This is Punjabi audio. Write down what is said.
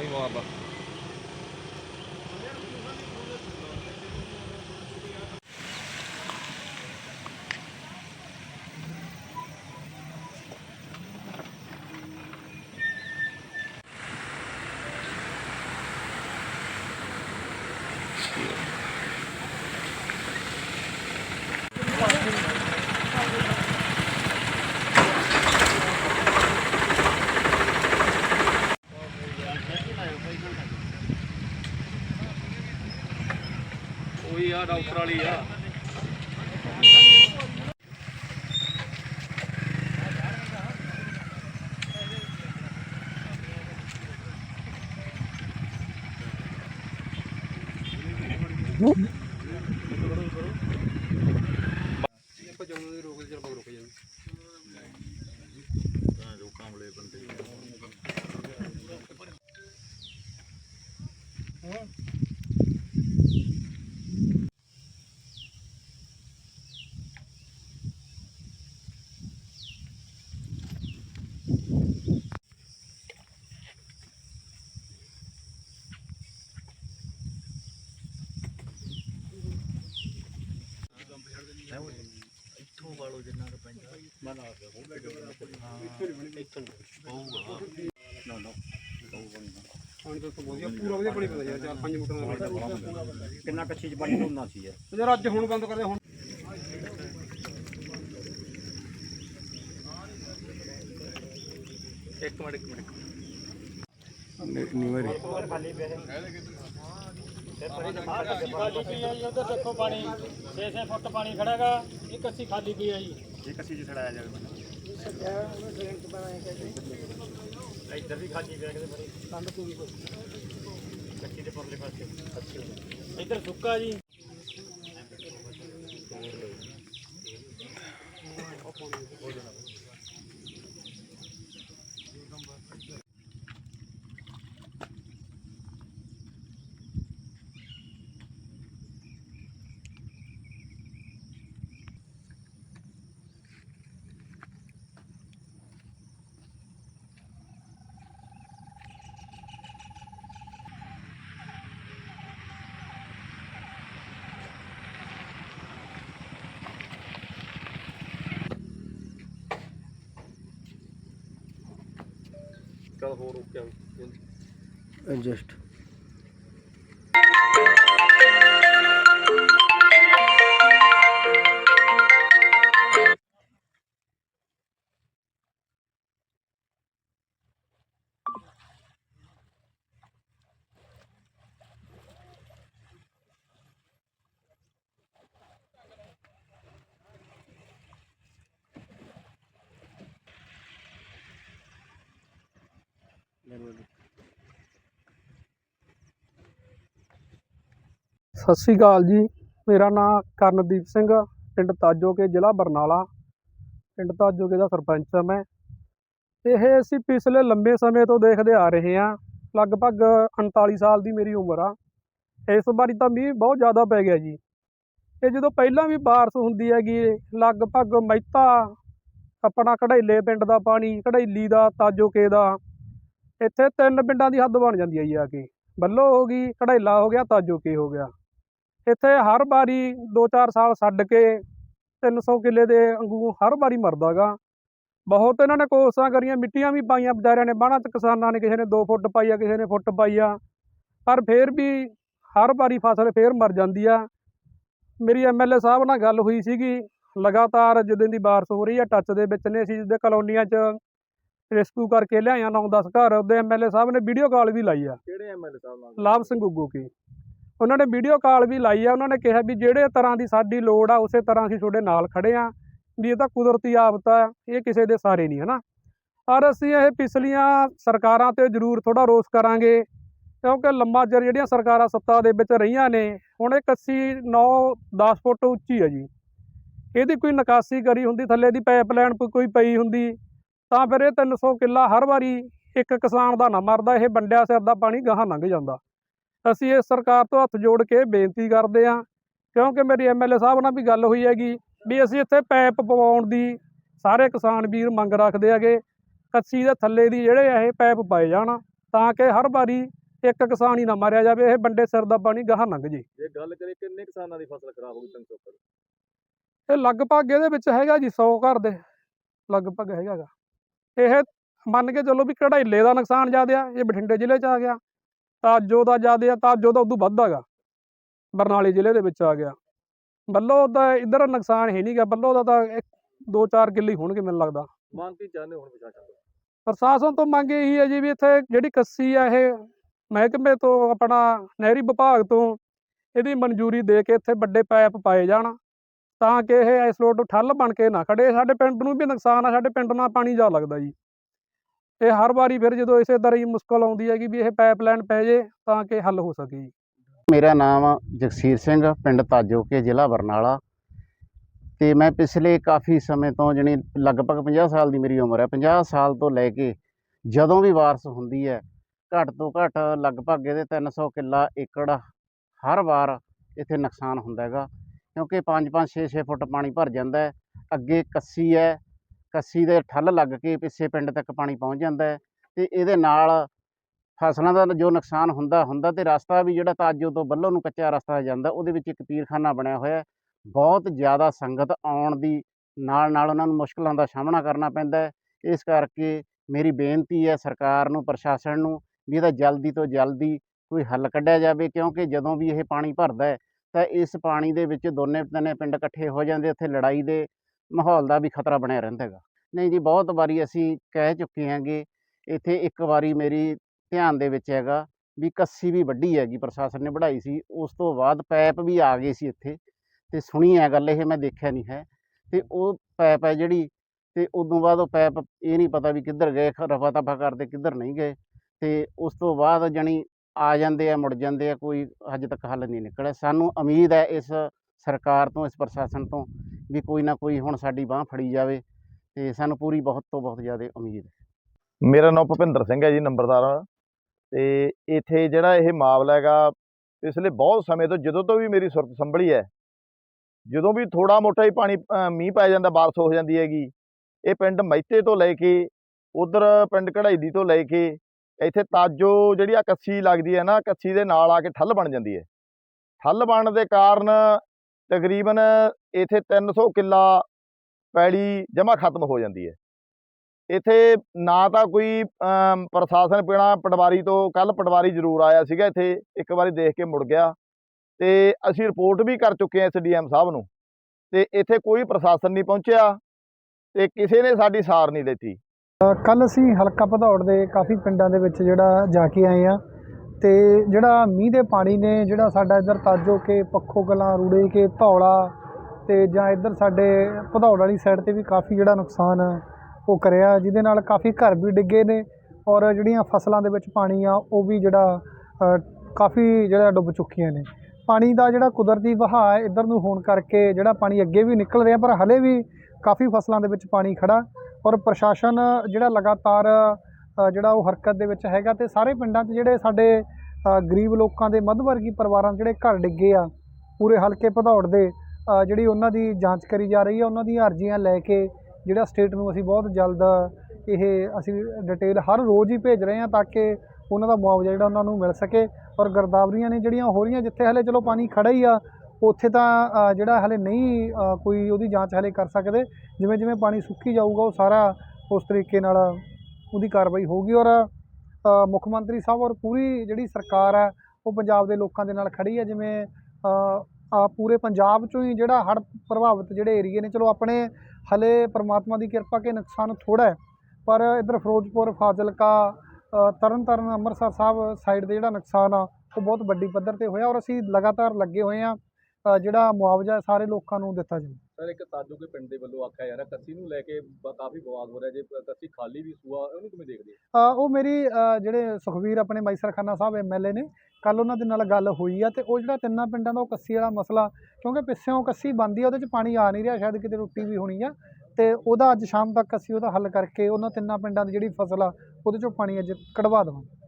ਵੀ ਮਾਰਦਾ ਉਹੀ ਆ ਡਾਕਟਰ ਵਾਲੀ ਆ। ਆਪਾਂ ਜਦੋਂ ਦੀ ਰੋਕ ਚੱਲ ਰੁਕ ਜਾਂਦੇ ਇੱਥੋਂ ਵਾਲੋ ਜਿੰਨਾ ਕੁ ਪੈਂਦਾ ਮੈਂ ਲਾ ਕੇ ਹੋਰ ਇੱਥੋਂ ਨਾ ਨਾ ਪਾਣੀ ਤਾਂ ਵਧੀਆ ਪੂਰਾ ਵਧੀਆ ਪਾਣੀ ਪਤਾ ਯਾਰ 4-5 ਮੀਟਰ ਦਾ ਕਿੰਨਾ ਕੱਚੀ ਚ ਪਾਣੀ ਢੋਣਾ ਸੀ ਯਾਰ ਯਾਰ ਅੱਜ ਹੁਣ ਬੰਦ ਕਰਦੇ ਹੁਣ ਇੱਕ ਮਿੰਟ ਇੱਕ ਮਿੰਟ। ਖਾਲੀ ਪਈ ਹੈ ਜੀ ਉਧਰ ਦੇਖੋ ਪਾਣੀ 6-6 ਫੁੱਟ ਪਾਣੀ ਖੜਾਗਾ ਇਹ ਕੱਸੀ ਖਾਲੀ ਪਈ ਹੈ ਜੀ ਇਹ ਕੱਚੀ ਚ ਛੜਾਇਆ ਜਾਵੇ। ਇੱਧਰ ਵੀ ਖਾਲੀ ਪਿਆ ਕਿਤੇ ਮਰੀ ਕੰਦ ਪੂਰੀ ਕੱਚੀ ਦੇ ਪਰਲੇ ਪਾਸੇ। ਇੱਧਰ ਸੁੱਕਾ ਜੀ। ਚੱਲ ਹੋਰ ਰੁਕ ਐਡਜਸਟ ਸਤਿ ਸ੍ਰੀ ਅਕਾਲ ਜੀ। ਮੇਰਾ ਨਾਮ ਕਰਨਦੀਪ ਸਿੰਘ ਪਿੰਡ ਤਾਜੋਕੇ, ਜ਼ਿਲ੍ਹਾ ਬਰਨਾਲਾ। ਪਿੰਡ ਤਾਜੋਕੇ ਦਾ ਸਰਪੰਚ ਹਾਂ ਮੈਂ। ਇਹ ਅਸੀਂ ਪਿਛਲੇ ਲੰਬੇ ਸਮੇਂ ਤੋਂ ਦੇਖਦੇ ਆ ਰਹੇ ਹਾਂ ਲਗਭਗ 39 ਸਾਲ ਦੀ ਮੇਰੀ ਉਮਰ ਆ। ਇਸ ਵਾਰੀ ਤਾਂ ਮੀਂਹ ਬਹੁਤ ਜ਼ਿਆਦਾ ਪੈ ਗਿਆ ਜੀ। ਇਹ ਜਦੋਂ ਪਹਿਲਾਂ ਵੀ ਬਾਰਿਸ਼ ਹੁੰਦੀ ਹੈਗੀ, ਲਗਭਗ ਮਹਿਤਾ, ਆਪਣਾ ਕਢਾਈਲੇ ਪਿੰਡ ਦਾ ਪਾਣੀ ਕਢਾਈਲੀ ਦਾ, ਤਾਜੋਕੇ ਦਾ ਇੱਥੇ ਤਿੰਨ ਪਿੰਡਾਂ ਦੀ ਹੱਦ ਬਣ ਜਾਂਦੀ ਹੈ ਜੀ ਆ ਕੇ। ਬੱਲੋ ਹੋ ਗਈ ਕਢਾਈਲਾ ਹੋ ਗਿਆ ਤਾਜੋਕੇ ਹੋ ਗਿਆ। ਇੱਥੇ ਹਰ ਵਾਰੀ 2-4 ਸਾਲ ਛੱਡ ਕੇ 300 ਕਿੱਲੇ ਦੇ ਅੰਗੂ ਹਰ ਵਾਰੀ ਮਰਦਾਗਾ ਬਹੁਤ ਇਹਨਾਂ ਨੇ ਕੋਸ਼ਿਸ਼ਾਂ ਕਰੀਆਂ, ਮਿੱਟੀਆਂ ਵੀ ਪਾਈਆਂ ਵਿਚਾਰਿਆਂ ਨੇ ਬਾਣਾ ਚ ਕਿਸਾਨਾਂ ਨੇ, ਕਿਸੇ ਨੇ 2 ਫੁੱਟ ਪਾਈ ਆ, ਕਿਸੇ ਨੇ ਫੁੱਟ ਪਾਈ ਆ। ਪਰ ਫੇਰ ਵੀ ਹਰ ਵਾਰੀ ਫਸਲ ਫੇਰ ਮਰ ਜਾਂਦੀ ਆ। ਮੇਰੀ ਐਮਐਲਏ ਸਾਹਿਬ ਨਾਲ ਗੱਲ ਹੋਈ ਸੀਗੀ, ਲਗਾਤਾਰ ਜਦੋਂ ਦੀ ਬਾਰਿਸ਼ ਹੋ ਰਹੀ ਆ, ਟੱਚ ਦੇ ਵਿੱਚ ਨੇ ਅਸੀਂ ਜਿਹਦੇ ਕਲੋਨੀਆਂ 'ਚ ਰੈਸਕਿਊ ਕਰਕੇ ਲਿਆਈਆਂ 9-10 ਘਰ ਉਹਦੇ ਐਮਐਲਏ ਸਾਹਿਬ ਨੇ ਵੀਡੀਓ ਕਾਲ ਵੀ ਲਾਈ ਆ। ਕਿਹੜੇ ਐਮਐਲਏ ਸਾਹਿਬ ਨਾਲ? ਲਾਭ ਸਿੰਘ ਗੁੱਗੂ ਕੀ। ਉਹਨਾਂ ਨੇ ਵੀਡੀਓ ਕਾਲ ਵੀ ਲਾਈ ਆ ਉਹਨਾਂ ਨੇ ਕਿਹਾ ਵੀ ਜਿਹੜੇ ਤਰ੍ਹਾਂ ਦੀ ਸਾਡੀ ਲੋੜ ਆ ਉਸੇ ਤਰ੍ਹਾਂ ਅਸੀਂ ਤੁਹਾਡੇ ਨਾਲ ਖੜੇ ਆ ਵੀ ਇਹ ਤਾਂ ਕੁਦਰਤੀ ਆਫਤ ਆ ਇਹ ਕਿਸੇ ਦੇ ਸਾਰੇ ਨਹੀਂ ਹਨਾ? ਪਰ ਅਸੀਂ ਇਹ ਪਿਛਲੀਆਂ ਸਰਕਾਰਾਂ ਤੇ ਜ਼ਰੂਰ ਥੋੜਾ ਰੋਸ ਕਰਾਂਗੇ ਕਿਉਂਕਿ ਲੰਮਾ ਚਿਰ ਜਿਹੜੀਆਂ ਸਰਕਾਰਾਂ ਸੱਤਾ ਦੇ ਵਿੱਚ ਰਹੀਆਂ ਨੇ ਹੁਣ ਇਹ ਕੱਸੀ 9 10 ਫੁੱਟ ਉੱਚੀ ਹੈ ਜੀ। ਇਹਦੀ ਕੋਈ ਨਿਕਾਸੀ ਕਰੀ ਹੁੰਦੀ ਥੱਲੇ ਦੀ ਪਾਈਪਲਾਈਨ ਕੋਈ ਪਈ ਹੁੰਦੀ ਤਾਂ ਫਿਰ ਇਹ 300 ਕਿੱਲਾ ਹਰ ਵਾਰੀ ਇੱਕ ਕਿਸਾਨ ਦਾ ਨਾ ਮਰਦਾ ਇਹ ਵੰਡਿਆ ਸਿਰ ਦਾ ਪਾਣੀ ਗਾਹਾਂ ਲੰਘ ਜਾਂਦਾ। ਅਸੀਂ ਇਸ ਸਰਕਾਰ ਤੋਂ ਹੱਥ ਜੋੜ ਕੇ ਬੇਨਤੀ ਕਰਦੇ ਹਾਂ ਕਿਉਂਕਿ ਮੇਰੀ ਐਮਐਲਏ ਸਾਹਿਬ ਨਾਲ ਵੀ ਗੱਲ ਹੋਈ ਹੈਗੀ ਵੀ ਅਸੀਂ ਇੱਥੇ ਪਾਈਪ ਪਵਾਉਣ ਦੀ ਸਾਰੇ ਕਿਸਾਨ ਵੀਰ ਮੰਗ ਰੱਖਦੇ ਹੈਗੇ ਕੱਚੀ ਦੇ ਥੱਲੇ ਦੀ ਜਿਹੜੇ ਆ ਇਹ ਪਾਈਪ ਪਾਏ ਜਾਣ ਤਾਂ ਕਿ ਹਰ ਵਾਰੀ ਇੱਕ ਕਿਸਾਨ ਹੀ ਨਾ ਮਾਰਿਆ ਜਾਵੇ ਇਹ ਬੰਦੇ ਸਿਰ ਦਾ ਪਾਣੀ ਗਾਹਾਂ ਲੰਘ ਜੇ। ਜੇ ਗੱਲ ਕਰੇ ਕਿੰਨੇ ਕਿਸਾਨਾਂ ਦੀ ਫਸਲ ਖਰਾਬ ਹੋ ਗਈ ਏਕੜ? ਇਹ ਲਗਭਗ ਇਹਦੇ ਵਿੱਚ ਹੈਗਾ ਜੀ 100 ਘਰ ਦੇ ਲਗਭਗ ਹੈਗਾ ਗਾ ਇਹ ਮੰਨ ਕੇ ਚੱਲੋ ਵੀ ਕਢਾਈਲੇ ਦਾ ਨੁਕਸਾਨ ਜ਼ਿਆਦਾ ਆ ਇਹ ਬਠਿੰਡੇ ਜ਼ਿਲ੍ਹੇ 'ਚ ਆ ਗਿਆ। ਤਾਜੋ ਦਾ ਜ਼ਿਆਦਾ ਆ ਤਾਜੋ ਦਾ ਉਦੋਂ ਵੱਧ ਹੈਗਾ। ਬਰਨਾਲੇ ਜ਼ਿਲ੍ਹੇ ਦੇ ਵਿੱਚ ਆ ਗਿਆ। ਬੱਲੋ ਦਾ ਇਧਰ ਨੁਕਸਾਨ ਹੈ ਨਹੀਂਗਾ ਬੱਲੋ ਦਾ ਤਾਂ 2-4 ਕਿੱਲੇ ਹੀ ਹੋਣਗੇ ਮੈਨੂੰ ਲੱਗਦਾ। ਮੰਗ ਕੀ ਚਾਹੁੰਦੇ ਹੁਣ ਪ੍ਰਸ਼ਾਸਨ ਤੋਂ? ਪ੍ਰਸ਼ਾਸਨ ਤੋਂ ਮੰਗ ਇਹੀ ਹੈ ਜੀ ਵੀ ਇੱਥੇ ਜਿਹੜੀ ਕੱਸੀ ਆ ਇਹ ਮਹਿਕਮੇ ਤੋਂ ਆਪਣਾ ਨਹਿਰੀ ਵਿਭਾਗ ਤੋਂ ਇਹਦੀ ਮਨਜ਼ੂਰੀ ਦੇ ਕੇ ਇੱਥੇ ਵੱਡੇ ਪਾਈਪ ਪਾਏ ਜਾਣ। ਤਾਂ ਕਿ ਇਹ ਇਸ ਰੋਡ ਤੋਂ ਠੱਲ ਬਣ ਕੇ ਨਾ ਖੜੇ। ਸਾਡੇ ਪਿੰਡ ਨੂੰ ਵੀ ਨੁਕਸਾਨ ਆ, ਸਾਡੇ ਪਿੰਡ ਨਾਲ ਪਾਣੀ ਜਾ ਲੱਗਦਾ ਜੀ। ਇਹ ਹਰ ਵਾਰੀ ਫਿਰ ਜਦੋਂ ਇਸੇ ਤਰ੍ਹਾਂ ਹੀ ਮੁਸ਼ਕਲ ਆਉਂਦੀ ਹੈਗੀ ਵੀ ਇਹ ਪਾਈਪਲਾਈਨ ਪੈ ਜੇ ਤਾਂ ਕਿ ਹੱਲ ਹੋ ਸਕੇ ਜੀ। ਮੇਰਾ ਨਾਮ ਜਗਸੀਰ ਸਿੰਘ, ਪਿੰਡ ਤਾਜੋਕੇ, ਜ਼ਿਲ੍ਹਾ ਬਰਨਾਲਾ। ਤੇ ਮੈਂ ਪਿਛਲੇ ਕਾਫੀ ਸਮੇਂ ਤੋਂ ਜਣੀ ਲਗਭਗ 50 ਸਾਲ ਦੀ ਮੇਰੀ ਉਮਰ ਹੈ 50 ਸਾਲ ਤੋਂ ਲੈ ਕੇ ਜਦੋਂ ਵੀ ਵਾਰਸ ਹੁੰਦੀ ਹੈ, ਘੱਟ ਤੋਂ ਘੱਟ ਲਗਭਗ ਇਹਦੇ 300 ਕਿੱਲਾ ਏਕੜ ਹਰ ਵਾਰ ਇੱਥੇ ਨੁਕਸਾਨ ਹੁੰਦਾ ਹੈਗਾ। ਕਿਉਂਕਿ 5-5 6-6 ਫੁੱਟ ਪਾਣੀ ਭਰ ਜਾਂਦਾ ਹੈ। ਅੱਗੇ ਕੱਸੀ ਹੈ। ਕੱਸੀ ਦੇ ਠੱਲ ਲੱਗ ਕੇ ਪਿੱਛੇ ਪਿੰਡ ਤੱਕ ਪਾਣੀ ਪਹੁੰਚ ਜਾਂਦਾ ਹੈ ਤੇ ਇਹਦੇ ਨਾਲ ਫਸਲਾਂ ਦਾ ਜੋ ਨੁਕਸਾਨ ਹੁੰਦਾ ਹੁੰਦਾ ਤੇ ਰਸਤਾ ਵੀ ਜਿਹੜਾ ਤਾਜੋ ਤੋਂ ਬੱਲੋਂ ਨੂੰ ਕੱਚਾ ਰਸਤਾ ਜਾਂਦਾ, ਉਹਦੇ ਵਿੱਚ ਇੱਕ ਪੀਰਖਾਨਾ ਬਣਿਆ ਹੋਇਆ ਬਹੁਤ ਜ਼ਿਆਦਾ ਸੰਗਤ ਆਉਣ ਦੀ ਨਾਲ ਨਾਲ ਉਹਨਾਂ ਨੂੰ ਮੁਸ਼ਕਲਾਂ ਦਾ ਸਾਹਮਣਾ ਕਰਨਾ ਪੈਂਦਾ ਇਸ ਕਰਕੇ ਮੇਰੀ ਬੇਨਤੀ ਹੈ ਸਰਕਾਰ ਨੂੰ, ਪ੍ਰਸ਼ਾਸਨ ਨੂੰ ਵੀ ਇਹਦਾ ਜਲਦੀ ਤੋਂ ਜਲਦੀ ਕੋਈ ਹੱਲ ਕੱਢਿਆ ਜਾਵੇ, ਕਿਉਂਕਿ ਜਦੋਂ ਵੀ ਇਹ ਪਾਣੀ ਭਰਦਾ ਤਾਂ ਇਸ ਪਾਣੀ ਦੇ ਵਿੱਚ ਦੋਨੇ ਤਿੰਨੇ ਪਿੰਡ ਇਕੱਠੇ ਹੋ ਜਾਂਦੇ, ਉੱਥੇ ਲੜਾਈ ਦੇ ਮਾਹੌਲ ਦਾ ਵੀ ਖਤਰਾ ਬਣਿਆ ਰਹਿੰਦਾ ਹੈਗਾ। ਨਹੀਂ ਜੀ, ਬਹੁਤ ਵਾਰੀ ਅਸੀਂ ਕਹਿ ਚੁੱਕੇ ਹਾਂਗੇ ਇੱਥੇ ਇੱਕ ਵਾਰੀ ਮੇਰੀ ਧਿਆਨ ਦੇ ਵਿੱਚ ਹੈਗਾ ਵੀ ਕੱਸੀ ਵੀ ਵੱਡੀ ਹੈਗੀ, ਪ੍ਰਸ਼ਾਸਨ ਨੇ ਵਢਾਈ ਸੀ, ਉਸ ਤੋਂ ਬਾਅਦ ਪੈਪ ਵੀ ਆ ਗਏ ਸੀ ਇੱਥੇ ਤੇ ਸੁਣੀ ਹੈ ਗੱਲ ਇਹ, ਮੈਂ ਦੇਖਿਆ ਨਹੀਂ ਹੈ ਤੇ ਉਹ ਪੈਪ ਹੈ ਜਿਹੜੀ ਤੇ ਉਦੋਂ ਬਾਅਦ ਉਹ ਪੈਪ ਇਹ ਨਹੀਂ ਪਤਾ ਵੀ ਕਿੱਧਰ ਗਏ, ਰਫਾ ਤਫਾ ਕਰਦੇ ਕਿੱਧਰ ਨਹੀਂ ਗਏ ਤੇ ਉਸ ਤੋਂ ਬਾਅਦ ਜਣੀ ਆ ਜਾਂਦੇ ਆ, ਮੁੜ ਜਾਂਦੇ ਆ, ਕੋਈ ਹਜੇ ਤੱਕ ਹੱਲ ਨਹੀਂ ਨਿਕਲਿਆ। ਸਾਨੂੰ ਉਮੀਦ ਹੈ ਇਸ ਸਰਕਾਰ ਤੋਂ, ਇਸ ਪ੍ਰਸ਼ਾਸਨ ਤੋਂ ਵੀ ਕੋਈ ਨਾ ਕੋਈ ਹੁਣ ਸਾਡੀ ਬਾਹ ਫੜੀ ਜਾਵੇ ਤੇ ਸਾਨੂੰ ਪੂਰੀ ਬਹੁਤ ਤੋਂ ਬਹੁਤ ਜ਼ਿਆਦਾ ਉਮੀਦ ਹੈ। ਮੇਰਾ ਨਾਮ ਭੁਪਿੰਦਰ ਸਿੰਘ ਹੈ ਜੀ, ਨੰਬਰਦਾਰ ਤੇ ਇੱਥੇ ਜਿਹੜਾ ਇਹ ਮਾਮਲਾ ਹੈਗਾ, ਪਿਛਲੇ ਬਹੁਤ ਸਮੇਂ ਤੋਂ, ਜਦੋਂ ਤੋਂ ਵੀ ਮੇਰੀ ਸੁਰਤ ਸੰਭਲੀ ਹੈ, ਜਦੋਂ ਵੀ ਥੋੜਾ ਮੋਟਾ ਹੀ ਪਾਣੀ ਮੀਂਹ ਪੈ ਜਾਂਦਾ, ਬਾਰਿਸ਼ ਹੋ ਜਾਂਦੀ ਹੈਗੀ, ਇਹ ਪਿੰਡ ਮਹਿਤੇ ਤੋਂ ਲੈ ਕੇ, ਉਧਰ ਪਿੰਡ ਕਢਾਈਦੀ ਤੋਂ ਲੈ ਕੇ ਇੱਥੇ ਤਾਜੋ ਜਿਹੜੀ ਆ ਕੱਸੀ ਲੱਗਦੀ ਹੈ ਨਾ, ਕੱਸੀ ਦੇ ਨਾਲ ਆ ਕੇ ਠੱਲ ਬਣ ਜਾਂਦੀ ਹੈ। ਠੱਲ ਬਣਨ ਦੇ ਕਾਰਨ ਤਕਰੀਬਨ ਇੱਥੇ 300 ਕਿੱਲਾ ਪੈਲੀ ਜਮਾ ਖਤਮ ਹੋ ਜਾਂਦੀ ਹੈ। ਇੱਥੇ ਨਾ ਤਾਂ ਕੋਈ ਪ੍ਰਸ਼ਾਸਨ ਪੀਣਾ ਪਟਵਾਰੀ ਤੋਂ ਕੱਲ ਪਟਵਾਰੀ ਜ਼ਰੂਰ ਆਇਆ ਸੀਗਾ ਇੱਥੇ, ਇੱਕ ਵਾਰੀ ਦੇਖ ਕੇ ਮੁੜ ਗਿਆ। ਤੇ ਅਸੀਂ ਰਿਪੋਰਟ ਵੀ ਕਰ ਚੁੱਕੇ ਹਾਂ ਐਸਡੀਐਮ ਸਾਹਿਬ ਨੂੰ। ਤੇ ਇੱਥੇ ਕੋਈ ਪ੍ਰਸ਼ਾਸਨ ਨਹੀਂ ਪਹੁੰਚਿਆ ਤੇ ਕਿਸੇ ਨੇ ਸਾਡੀ ਸਾਰ ਨਹੀਂ ਦਿੱਤੀ। ਕੱਲ ਅਸੀਂ ਹਲਕਾ ਭਦੌੜ ਦੇ ਕਾਫੀ ਪਿੰਡਾਂ ਦੇ ਵਿੱਚ ਜਿਹੜਾ ਜਾ ਕੇ ਆਏ ਆ ਤੇ ਜਿਹੜਾ ਮੀਂਹ ਦੇ ਪਾਣੀ ਨੇ ਜਿਹੜਾ ਸਾਡਾ ਇੱਧਰ ਤਾਜੋ ਕੇ, ਪੱਖੋ ਕਲਾਂ, ਰੂੜੇ ਕੇ, ਧੌਲਾ ਤੇ ਜਾਂ ਇੱਧਰ ਸਾਡੇ ਭਦੌੜ ਵਾਲੀ ਸਾਈਡ ਤੇ ਵੀ ਕਾਫੀ ਜਿਹੜਾ ਨੁਕਸਾਨ ਉਹ ਕਰਿਆ, ਜਿਹਦੇ ਨਾਲ ਕਾਫੀ ਘਰ ਵੀ ਡਿੱਗੇ ਨੇ ਔਰ ਜਿਹੜੀਆਂ ਫਸਲਾਂ ਦੇ ਵਿੱਚ ਪਾਣੀ ਆ, ਉਹ ਵੀ ਜਿਹੜਾ ਕਾਫੀ ਜਿਹੜਾ ਡੁੱਬ ਚੁੱਕੀਆਂ ਨੇ। ਪਾਣੀ ਦਾ ਜਿਹੜਾ ਕੁਦਰਤੀ ਵਹਾਅ ਇੱਧਰ ਨੂੰ ਹੋਣ ਕਰਕੇ ਜਿਹੜਾ ਪਾਣੀ ਅੱਗੇ ਵੀ ਨਿਕਲ ਰਿਹਾ, ਪਰ ਹਲੇ ਵੀ ਕਾਫੀ ਫਸਲਾਂ ਦੇ ਵਿੱਚ ਪਾਣੀ ਖੜਾ ਔਰ ਪ੍ਰਸ਼ਾਸਨ ਜਿਹੜਾ ਲਗਾਤਾਰ ਜਿਹੜਾ ਉਹ ਹਰਕਤ ਦੇ ਵਿੱਚ ਹੈਗਾ ਤੇ ਸਾਰੇ ਪਿੰਡਾਂ 'ਚ ਜਿਹੜੇ ਸਾਡੇ ਗਰੀਬ ਲੋਕਾਂ ਦੇ ਮੱਧ ਵਰਗੀ ਪਰਿਵਾਰਾਂ ਜਿਹੜੇ ਘਰ ਡਿੱਗੇ ਆ, ਪੂਰੇ ਹਲਕੇ ਭਦੌੜ ਦੇ ਜਿਹੜੀ ਉਹਨਾਂ ਦੀ ਜਾਂਚ ਕਰੀ ਜਾ ਰਹੀ ਹੈ ਉਹਨਾਂ ਦੀਆਂ ਅਰਜ਼ੀਆਂ ਲੈ ਕੇ ਜਿਹੜਾ ਸਟੇਟ ਨੂੰ ਅਸੀਂ ਬਹੁਤ ਜਲਦ ਇਹ ਅਸੀਂ ਡਿਟੇਲ ਹਰ ਰੋਜ਼ ਹੀ ਭੇਜ ਰਹੇ ਹਾਂ ਤਾਂ ਕਿ ਉਹਨਾਂ ਦਾ ਮੁਆਵਜ਼ਾ ਜਿਹੜਾ ਉਹਨਾਂ ਨੂੰ ਮਿਲ ਸਕੇ। ਔਰ ਗਰਦਾਵਰੀਆਂ ਨੇ ਜਿਹੜੀਆਂ ਹੋ ਰਹੀਆਂ ਜਿੱਥੇ ਹਲੇ ਚਲੋ ਪਾਣੀ ਖੜਾ ਹੀ ਆ ਉੱਥੇ ਤਾਂ ਜਿਹੜਾ ਹਲੇ ਨਹੀਂ ਕੋਈ ਉਹਦੀ ਜਾਂਚ ਹਲੇ ਕਰ ਸਕਦੇ। ਜਿਵੇਂ ਜਿਵੇਂ ਪਾਣੀ ਸੁੱਕੀ ਜਾਊਗਾ ਉਹ ਸਾਰਾ ਉਸ ਤਰੀਕੇ ਨਾਲ ਉਹਦੀ ਕਾਰਵਾਈ ਹੋਊਗੀ। ਔਰ ਮੁੱਖ ਮੰਤਰੀ ਸਾਹਿਬ ਔਰ ਪੂਰੀ ਜਿਹੜੀ ਸਰਕਾਰ ਹੈ ਉਹ ਪੰਜਾਬ ਦੇ ਲੋਕਾਂ ਦੇ ਨਾਲ ਖੜੀ ਹੈ ਜਿਵੇਂ ਆ ਪੂਰੇ ਪੰਜਾਬ ਚੋਂ ਹੀ ਜਿਹੜਾ ਹੜ੍ਹ ਪ੍ਰਭਾਵਿਤ ਜਿਹੜੇ ਏਰੀਏ ਨੇ ਚਲੋ ਆਪਣੇ ਹਲੇ ਪਰਮਾਤਮਾ ਦੀ ਕਿਰਪਾ ਕੇ ਨੁਕਸਾਨ ਥੋੜਾ ਹੈ ਪਰ ਇੱਧਰ ਫਿਰੋਜ਼ਪੁਰ ਫਾਜ਼ਿਲਕਾ ਅ, ਤਰਨਤਾਰਨ ਅੰਮ੍ਰਿਤਸਰ ਸਾਹਿਬ ਸਾਈਡ ਦੇ ਜਿਹੜਾ ਨੁਕਸਾਨ ਆ ਉਹ ਬਹੁਤ ਵੱਡੀ ਪੱਧਰ ਤੇ ਹੋਇਆ। ਔਰ ਅਸੀਂ ਲਗਾਤਾਰ ਲੱਗੇ ਹੋਏ ਆ। ਜਿਹੜਾ ਮੁਆਵਜ਼ਾ ਹੈ ਸਾਰੇ ਲੋਕਾਂ ਨੂੰ ਦਿੱਤਾ ਜਾਵੇ ਸਰ ਇੱਕ ਤਾਜੂ ਕੇ ਪਿੰਡ ਦੇ ਵੱਲੋਂ ਆਖਿਆ ਜਾ ਰਿਹਾ ਕੱਸੀ ਨੂੰ ਲੈ ਕੇ ਬ- ਕਾਫੀ ਵਿਵਾਦ ਹੋ ਰਿਹਾ ਜੇ ਕੱਸੀ ਖਾਲੀ ਵੀ ਸੂਆ ਉਹਨੂੰ ਕਿਵੇਂ ਦੇਖਦੇ ਹੋ? ਅ, ਉਹ ਮੇਰੀ ਅ, ਜਿਹੜੇ ਸੁਖਵੀਰ ਆਪਣੇ ਮਾਈਸਰਖਾਨਾ ਸਾਹਿਬ ਐਮਐਲਏ ਨੇ ਕੱਲ ਉਹਨਾਂ ਦੇ ਨਾਲ ਗੱਲ ਹੋਈ ਆ ਤੇ ਉਹ ਜਿਹੜਾ ਤਿੰਨਾਂ ਪਿੰਡਾਂ ਦਾ ਉਹ ਕੱਸੀ ਵਾਲਾ ਮਸਲਾ ਕਿਉਂਕਿ ਪਿੱਛੋਂ ਕੱਸੀ ਬੰਦੀ ਆ ਉਹਦੇ 'ਚ ਪਾਣੀ ਆ ਨਹੀਂ ਰਿਹਾ ਸ਼ਾਇਦ ਕਿਤੇ ਰੁੱਟੀ ਵੀ ਹੋਣੀ ਆ ਤੇ ਉਹਦਾ ਅੱਜ ਸ਼ਾਮ ਤੱਕ ਅਸੀਂ ਉਹਦਾ ਹੱਲ ਕਰਕੇ ਉਹਨਾਂ ਤਿੰਨਾਂ ਪਿੰਡਾਂ ਦੀ ਜਿਹੜੀ ਫਸਲ ਆ ਉਹਦੇ 'ਚੋਂ ਪਾਣੀ ਅੱਜ ਕਢਵਾ ਦੇਵਾਂਗੇ